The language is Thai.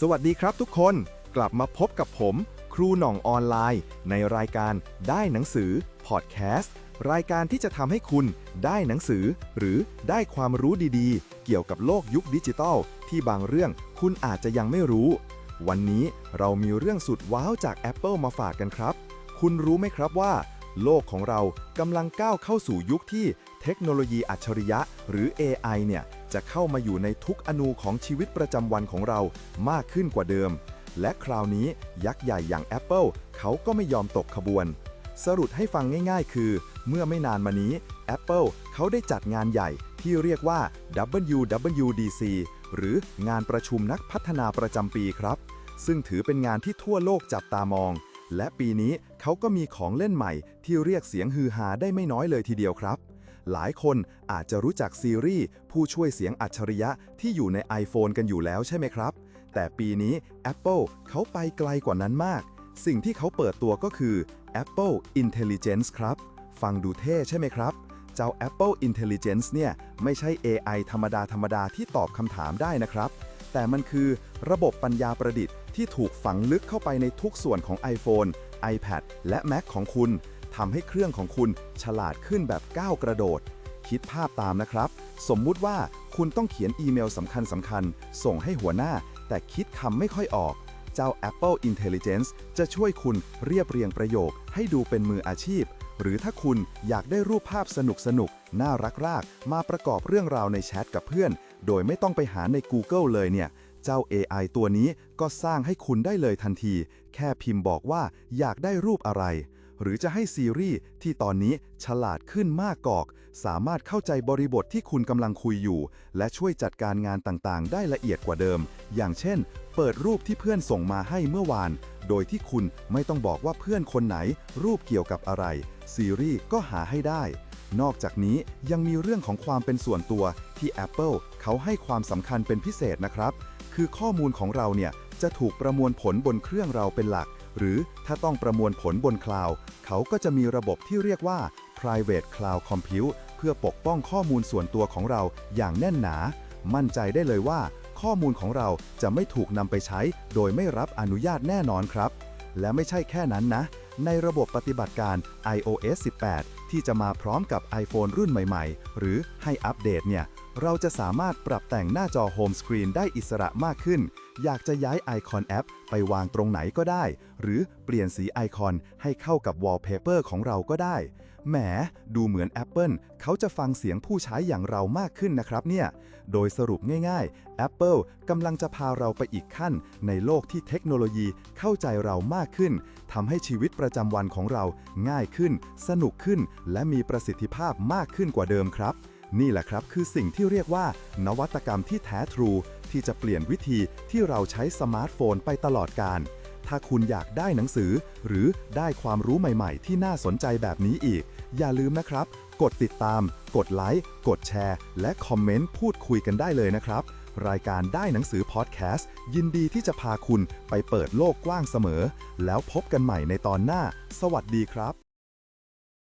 สวัสดีครับทุกคนกลับมาพบกับผม ครูหน่องออนไลน์ ในรายการได้หนังสือพอดแคสต์รายการที่จะทำให้คุณได้หนังสือ หรือได้ความรู้ดีๆ เกี่ยวกับโลกยุคดิจิทัลที่บางเรื่องคุณอาจจะยังไม่รู้ วันนี้เรามีเรื่องสุดว้าวจาก Apple มาฝากกันครับ คุณรู้ไหมครับว่า โลกของเรากำลังก้าวเข้าสู่ยุคที่เทคโนโลยีอัจฉริยะ หรือ AI เนี่ย จะเข้ามาอยู่ในทุกอนูของชีวิตประจำวันของเรามากขึ้นกว่าเดิม และคราวนี้ยักษ์ใหญ่อย่าง Apple เขาก็ไม่ยอมตกขบวน สรุปให้ฟังง่ายๆ คือ เมื่อไม่นานมานี้ Apple เขาได้จัดงานใหญ่ที่เรียกว่า WWDC หรืองานประชุมนักพัฒนาประจำปีครับ ซึ่งถือเป็นงานที่ทั่วโลกจับตามอง และปีนี้เขาก็มีของเล่นใหม่ที่เรียกเสียงฮือฮาได้ไม่น้อยเลยทีเดียวครับ หลายคนอาจจะรู้จักซีรีส์ผู้ช่วยเสียงอัจฉริยะที่อยู่ใน iPhone กันอยู่แล้วใช่ไหมครับ แต่ปีนี้ Apple เขาไปไกลกว่านั้นมาก สิ่งที่เขาเปิดตัวก็คือ Apple Intelligence ครับ ฟังดูเท่ใช่ไหมครับ เจ้า Apple Intelligence เนี่ย ไม่ใช่ AI ธรรมดาธรรมดาที่ตอบคำถามได้นะครับ แต่มันคือระบบปัญญาประดิษฐ์ที่ถูกฝังลึกเข้าไปในทุกส่วนของ iPhone, iPad และ Mac ของคุณ ทำให้เครื่องของคุณฉลาดขึ้นแบบก้าวกระโดด คิดภาพตามนะครับ สมมุติว่าคุณต้องเขียนอีเมลสำคัญสำคัญๆส่งให้หัวหน้า แต่คิดคำไม่ค่อยออก เจ้า Apple Intelligence จะช่วยคุณเรียบเรียงประโยค ให้ดูเป็นมืออาชีพ หรือถ้าคุณอยากได้รูปภาพสนุกสนุกๆน่ารักรากมาประกอบเรื่องราวในแชทกับเพื่อน โดยไม่ต้องไปหาใน Google เลยเนี่ยเจ้า AI ตัวนี้ก็สร้างให้คุณได้เลยทันที แค่พิมพ์บอกว่าอยากได้รูปอะไร หรือจะให้ซีรีส์ที่ตอนนี้ฉลาดขึ้นมากกอก สามารถเข้าใจบริบทที่คุณกำลังคุยอยู่ และช่วยจัดการงานต่างๆ ได้ละเอียดกว่าเดิม อย่างเช่น เปิดรูปที่เพื่อนส่งมาให้เมื่อวาน โดยที่คุณไม่ต้องบอกว่าเพื่อนคนไหน รูปเกี่ยวกับอะไร ซีรีส์ก็หาให้ได้ นอกจากนี้ยังมีเรื่องของความเป็นส่วนตัวที่ Apple เขาให้ความสำคัญเป็นพิเศษนะครับ คือข้อมูลของเราเนี่ย จะถูกประมวลผลบนเครื่องเราเป็นหลัก หรือถ้าต้องประมวลผลบนคลาวด์เขาก็จะมีระบบที่เรียกว่า private cloud compute เพื่อปกป้องข้อมูลส่วนตัวของเราอย่างแน่นหนา มั่นใจได้เลยว่า ข้อมูลของเราจะไม่ถูกนำไปใช้ โดยไม่รับอนุญาตแน่นอนครับ และไม่ใช่แค่นั้นนะ ในระบบปฏิบัติการ iOS 18 ที่จะมาพร้อมกับ iPhone รุ่นใหม่ ๆ หรือให้อัปเดตเนี่ย เราจะสามารถปรับแต่งหน้าจอโฮมสกรีนได้อิสระมากขึ้น อยากจะย้ายไอคอนแอปไปวางตรงไหนก็ได้ หรือเปลี่ยนสีไอคอนให้เข้ากับวอลเปเปอร์ของเราก็ได้ แหม ดูเหมือน Apple เขาจะฟังเสียงผู้ใช้อย่างเรามากขึ้นนะครับเนี่ย โดยสรุปง่ายๆ Apple กำลังจะพาเราไปอีกขั้น ในโลกที่เทคโนโลยีเข้าใจเรามากขึ้นทำให้ชีวิตประจำวันของเราง่ายขึ้น สนุกขึ้น และมีประสิทธิภาพมากขึ้นกว่าเดิมครับ นี่แหละครับคือสิ่งที่เรียกว่า นวัตกรรมที่แท้ทรู ที่จะเปลี่ยนวิธีที่เราใช้สมาร์ทโฟนไปตลอดการ ถ้าคุณอยากได้หนังสือ หรือได้ความรู้ใหม่ๆ ที่น่าสนใจแบบนี้อีก อย่าลืมนะครับ กดติดตาม กดไลค์ กดแชร์ และคอมเมนต์พูดคุยกันได้เลยนะครับ รายการได้หนังสือพอดแคสต์ยินดีที่จะพาคุณไปเปิดโลกกว้างเสมอ แล้วพบกันใหม่ในตอนหน้า สวัสดีครับ